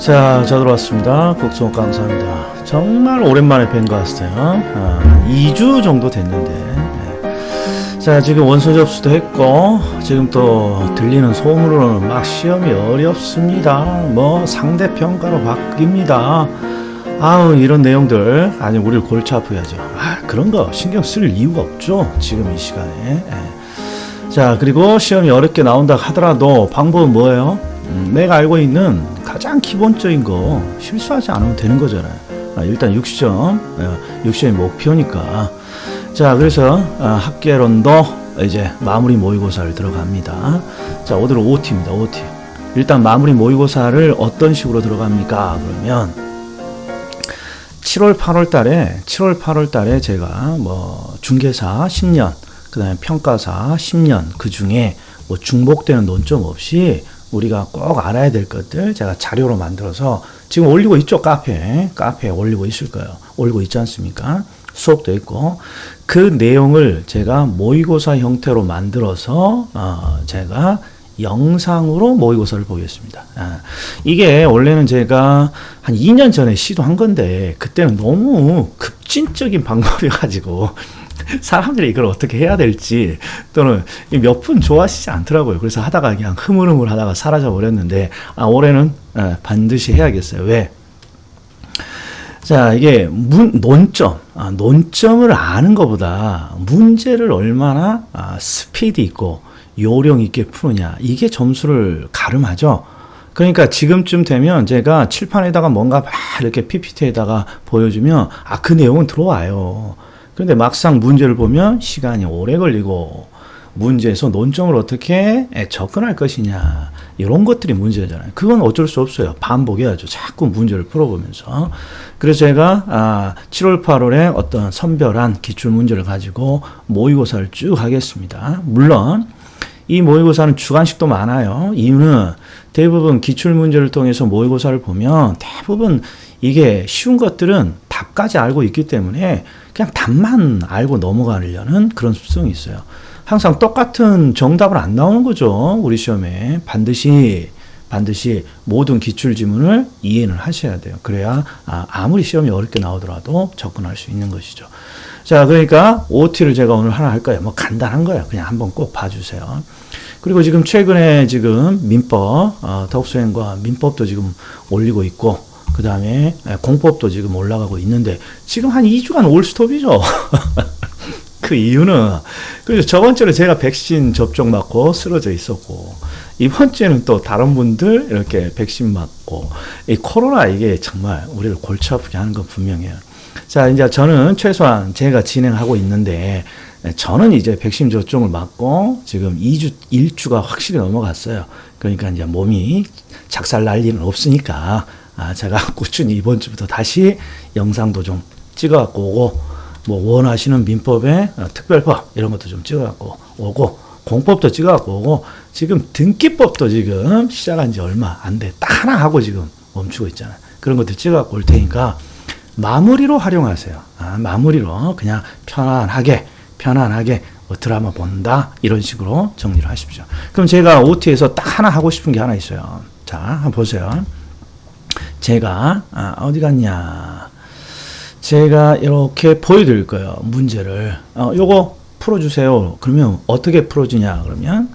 자, 저 들어왔습니다. 국수목 감사합니다. 정말 오랜만에 뵌 것 같아요. 아, 2주 정도 됐는데. 네. 자, 지금 원서 접수도 했고, 지금 또 들리는 소문으로는 막 시험이 어렵습니다. 뭐 상대평가로 바뀝니다. 아우, 이런 내용들, 아니, 우리를 골치 아프게 하죠. 아, 그런 거 신경 쓸 이유가 없죠. 지금 이 시간에. 예. 자, 그리고 시험이 어렵게 나온다 하더라도 방법은 뭐예요? 음, 내가 알고 있는 가장 기본적인 거 실수하지 않으면 되는 거잖아요. 아, 일단 60점, 어, 60점이 목표니까. 자, 그래서 아, 학계론도 이제 마무리 모의고사를 들어갑니다. 자, 오늘은 OT입니다. OT. 일단 마무리 모의고사를 어떤 식으로 들어갑니까? 그러면 7월, 8월 달에 7월, 8월 달에 제가 뭐 중개사 10년, 그다음에 평가사 10년 그 중에 뭐 중복되는 논점 없이 우리가 꼭 알아야 될 것들 제가 자료로 만들어서 지금 올리고 있죠 카페. 카페에 올리고 있을 거예요. 올리고 있지 않습니까? 수업도 있고. 그 내용을 제가 모의고사 형태로 만들어서 어 제가 영상으로 모의고사를 보겠습니다. 아, 이게 원래는 제가 한 2년 전에 시도한 건데 그때는 너무 급진적인 방법이가지고 사람들이 이걸 어떻게 해야 될지 또는 몇 분 좋아하시지 않더라고요. 그래서 하다가 그냥 흐물흐물 하다가 사라져 버렸는데 아, 올해는 아, 반드시 해야겠어요. 왜? 자, 이게 문, 논점, 아, 논점을 아는 것보다 문제를 얼마나 아, 스피드 있고 요령 있게 푸느냐 이게 점수를 가름하죠. 그러니까 지금쯤 되면 제가 칠판에다가 뭔가 막 이렇게 PPT에다가 보여주면 아 그 내용은 들어와요. 그런데 막상 문제를 보면 시간이 오래 걸리고 문제에서 논점을 어떻게 접근할 것이냐 이런 것들이 문제잖아요. 그건 어쩔 수 없어요. 반복해야죠. 자꾸 문제를 풀어보면서. 그래서 제가 아, 7월 8월에 어떤 선별한 기출 문제를 가지고 모의고사를 쭉 하겠습니다. 물론 이 모의고사는 주관식도 많아요. 이유는 대부분 기출 문제를 통해서 모의고사를 보면 대부분 이게 쉬운 것들은 답까지 알고 있기 때문에 그냥 답만 알고 넘어가려는 그런 습성이 있어요. 항상 똑같은 정답은 안 나오는 거죠. 우리 시험에 반드시 반드시 모든 기출 지문을 이해는 하셔야 돼요. 그래야 아, 무리 시험이 어렵게 나오더라도 접근할 수 있는 것이죠. 자, 그러니까 OT를 제가 오늘 하나 할 거예요. 뭐 간단한 거예요. 그냥 한번 꼭 봐주세요. 그리고 지금 최근에 지금 민법, 어, 덕수행과 민법도 지금 올리고 있고, 그 다음에 공법도 지금 올라가고 있는데, 지금 한 2주간 올스톱이죠. 그 이유는, 그래서 저번 주에 제가 백신 접종 맞고 쓰러져 있었고, 이번 주에는 또 다른 분들 이렇게 백신 맞고, 이 코로나 이게 정말 우리를 골치 아프게 하는 건 분명해요. 자, 이제 저는 최소한 제가 진행하고 있는데, 저는 이제 백신 접종을 맞고 지금 2주, 1주가 확실히 넘어갔어요. 그러니까 이제 몸이 작살 날 일은 없으니까, 아, 제가 꾸준히 이번 주부터 다시 영상도 좀 찍어갖고 오고, 뭐 원하시는 민법의 어, 특별법 이런 것도 좀 찍어갖고 오고, 공법도 찍어갖고 오고, 지금 등기법도 지금 시작한 지 얼마 안 돼. 딱 하나 하고 지금 멈추고 있잖아요. 그런 것들 찍어갖고 올 테니까, 마무리로 활용하세요. 아, 마무리로 그냥 편안하게 편안하게 뭐 드라마 본다 이런 식으로 정리를 하십시오. 그럼 제가 OT에서 딱 하나 하고 싶은 게 하나 있어요. 자, 한번 보세요. 제가 아, 어디 갔냐? 제가 이렇게 보여드릴 거예요. 문제를. 어, 요거 풀어주세요. 그러면 어떻게 풀어주냐? 그러면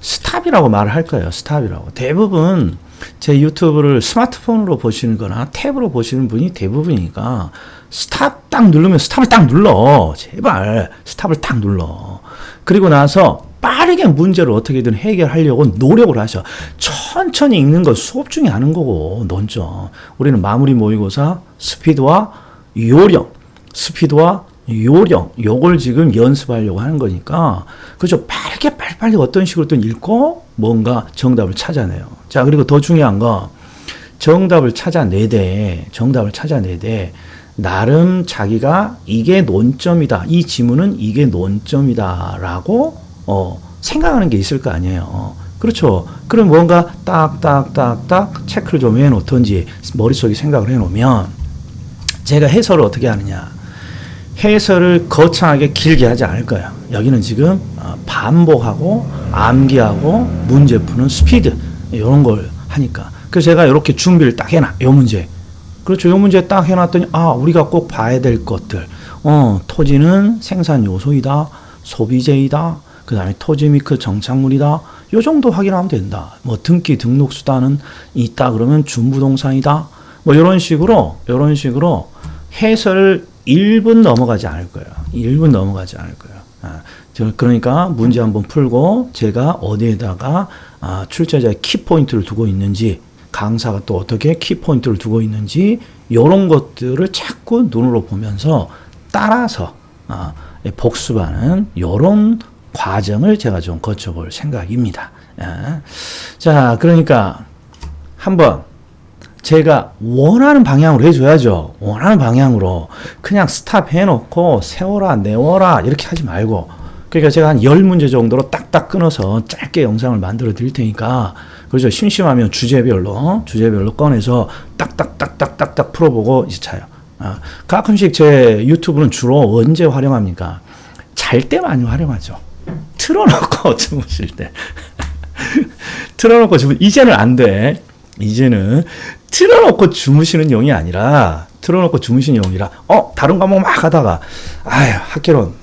스탑이라고 말을 할 거예요. 스탑이라고. 대부분 제 유튜브를 스마트폰으로 보시는 거나 탭으로 보시는 분이 대부분이니까 스탑 딱 누르면 스탑을 딱 눌러. 제발 스탑을 딱 눌러. 그리고 나서 빠르게 문제를 어떻게든 해결하려고 노력을 하셔. 천천히 읽는 건 수업 중에 하는 거고, 논점. 우리는 마무리 모의고사 스피드와 요령, 스피드와 요령, 요걸 지금 연습하려고 하는 거니까, 그죠? 빠르게 빨리빨리 어떤 식으로든 읽고, 뭔가 정답을 찾아내요. 자, 그리고 더 중요한 거, 정답을 찾아내되, 정답을 찾아내되, 나름 자기가 이게 논점이다. 이 지문은 이게 논점이다 라고 어, 생각하는 게 있을 거 아니에요. 그렇죠. 그럼 뭔가 딱딱딱딱 체크를 좀 해놓던지 머릿속에 생각을 해놓으면 제가 해설을 어떻게 하느냐. 해설을 거창하게 길게 하지 않을 거예요. 여기는 지금 어, 반복하고 암기하고 문제 푸는 스피드 이런 걸 하니까 그래서 제가 이렇게 준비를 딱 해놔. 요 문제. 그렇죠. 요 문제 딱 해놨더니 아 우리가 꼭 봐야 될 것들. 어 토지는 생산 요소이다. 소비재이다. 그 다음에 토지 및 그 정착물이다. 요 정도 확인하면 된다. 뭐 등기 등록 수단은 있다 그러면 준부동산이다. 뭐 이런 식으로 이런 식으로 해설 1분 넘어가지 않을 거예요. 1분 넘어가지 않을 거예요. 아, 저 그러니까 문제 한번 풀고 제가 어디에다가 아, 출제자의 키포인트를 두고 있는지 강사가 또 어떻게 키포인트를 두고 있는지 이런 것들을 자꾸 눈으로 보면서 따라서 아, 복습하는 이런 과정을 제가 좀 거쳐볼 생각입니다. 아, 자, 그러니까 한번 제가 원하는 방향으로 해줘야죠. 원하는 방향으로. 그냥 스탑 해놓고 세워라, 내워라, 이렇게 하지 말고. 그러니까 제가 한 10문제 정도로 딱딱 끊어서 짧게 영상을 만들어 드릴 테니까, 그렇죠. 심심하면 주제별로, 주제별로 꺼내서 딱딱딱딱딱딱 풀어보고 이제 차요. 아, 가끔씩 제 유튜브는 주로 언제 활용합니까? 잘 때 많이 활용하죠. 틀어놓고 주무실 때. 틀어놓고 주무, 이제는 안 돼. 이제는 틀어놓고 주무시는 용이 아니라 틀어놓고 주무시는 용이라 어 다른 과목 막 하다가 아유 학교론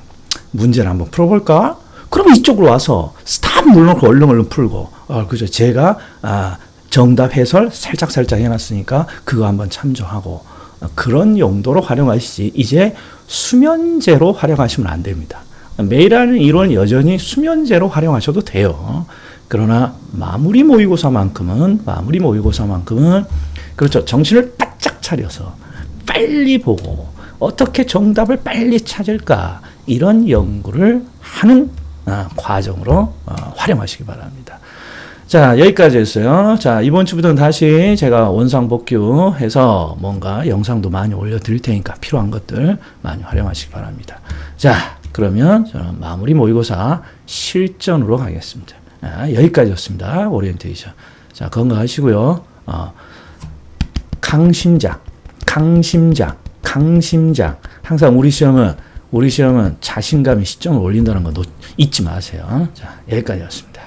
문제를 한번 풀어볼까? 그럼 이쪽으로 와서 스탑 눌러놓고 얼른 얼른 풀고 어 그죠 제가 아 정답 해설 살짝 살짝 해놨으니까 그거 한번 참조하고 어, 그런 용도로 활용하시지 이제 수면제로 활용하시면 안 됩니다. 매일하는 이론 여전히 수면제로 활용하셔도 돼요. 그러나 마무리 모의고사만큼은 마무리 모의고사만큼은 그렇죠. 정신을 바짝 차려서 빨리 보고 어떻게 정답을 빨리 찾을까 이런 연구를 하는 아, 과정으로 어, 활용하시기 바랍니다. 자 여기까지 했어요. 자 이번 주부터는 다시 제가 원상 복귀해서 뭔가 영상도 많이 올려드릴 테니까 필요한 것들 많이 활용하시기 바랍니다. 자 그러면 저는 마무리 모의고사 실전으로 가겠습니다. 아, 여기까지였습니다. 오리엔테이션. 자, 건강하시고요. 어, 강심장, 강심장, 강심장. 항상 우리 시험은 우리 시험은 자신감이 시점을 올린다는 거 놓, 잊지 마세요. 자, 여기까지였습니다.